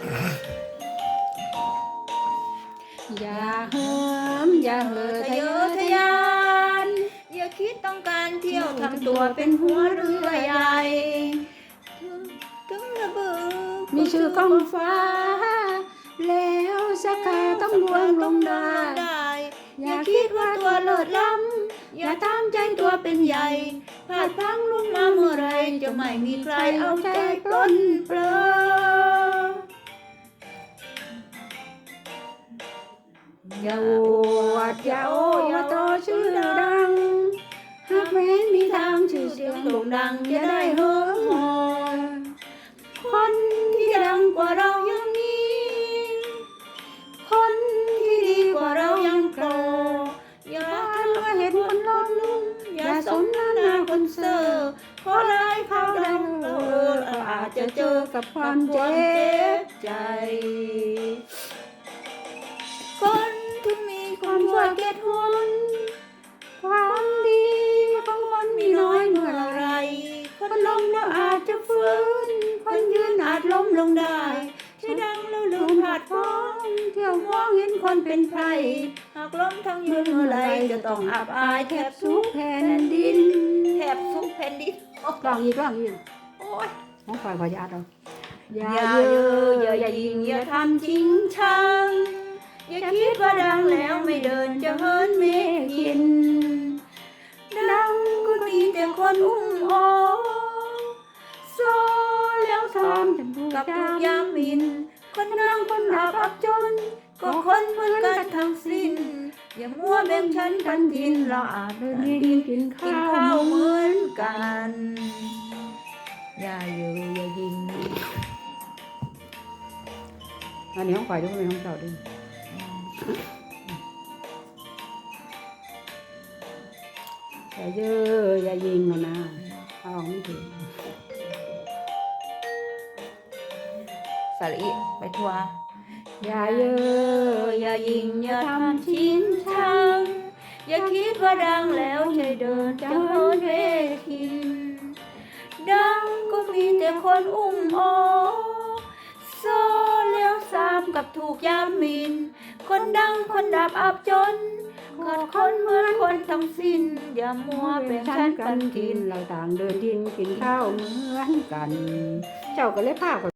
อย่าเหิมอย่าเหอทะเยอทะยาน อย่าคิดต้องการเที่ยวทำตัวเป็นหัวเรือใหญ่ถึงระเบิดมีชื่อกองฟ้า แล้วสักคาต้องลวงลงได้ อย่าคิดว่าตัวเลิศล้ำอย่าตามใจตัวเป็นใหญ่พลาดพลั้งลงมาเมื่อไรจะไม่มีใครเอาใจปล้นเปลือ อย่าอวดอย่าโอ้อย่าโตชื่อดังหากแม้มีทางชื่อเสียงโด่งดังจะได้เฮิมหอยคนที่ดังกว่าเรายังมีคนที่ดีกว่าเรายังโปรอย่าทำว่าเห็นคนล้นอย่าสมน้ำหน้าคนเซอร์เพราะร้ายเขาดังเออเราอาจจะเจอกับความเจ็บใจ จจะฟื้นคนยืนอาจล้มลงได้ที่ดังแล้วลืลืมมผาผาดดพ้พ้อองงเที่ยวมองเห็นคนเป็นไพรหากล้มทั้งยืนเมื่อไรจะต้องอับอายแทบสุสุกกแผ่นดินแทบสุกแผ่นดินลองอีกลองอีกโอ้ยน้องฝ่ายขอญาตเราอย่าอย่าเยเยออะอย่าอย่ายิยิงงอย่อาย่าทำทำทิ้ทิ้งงช่าช่างงอย่าคิดว่าดังแล้วไม่เดินจะเฮินเมฆินดังก็ดีแต่คนอุ้ม กับทุกยามิน คนดังคนอับอับจน ก็คนเหมือนกันทั้งสิ้น อย่ามัวแบ่งชั้นกันทินเราอาจเดิเดินดินกินข้าวเหมือนกัน อย่าอยู่อย่ายิง อันนี้ของฝ่ายด้วยของเจ้าด้วยอย่าเยอะอย่ายิงนะนะเอาไม่ถึง สลีไปทัวร์อย่าเยอะอย่ายิงอย่าทำทิ้งช่างอย่าคิดว่าดังแล้วใช่เดินจะเฮินเวทีดังก็มีแต่คนอุ้มโอโซแล้วซ้ำกับถูกยามหมิน คนดังคนดับอับจนกอดคนเหมือนคนทั้งสิ้น อย่ามัวแบ่งชั้นกันกิกินนเราต่างเดินดินกินข้าวเหมือนกัน เจ้าก็เลยพา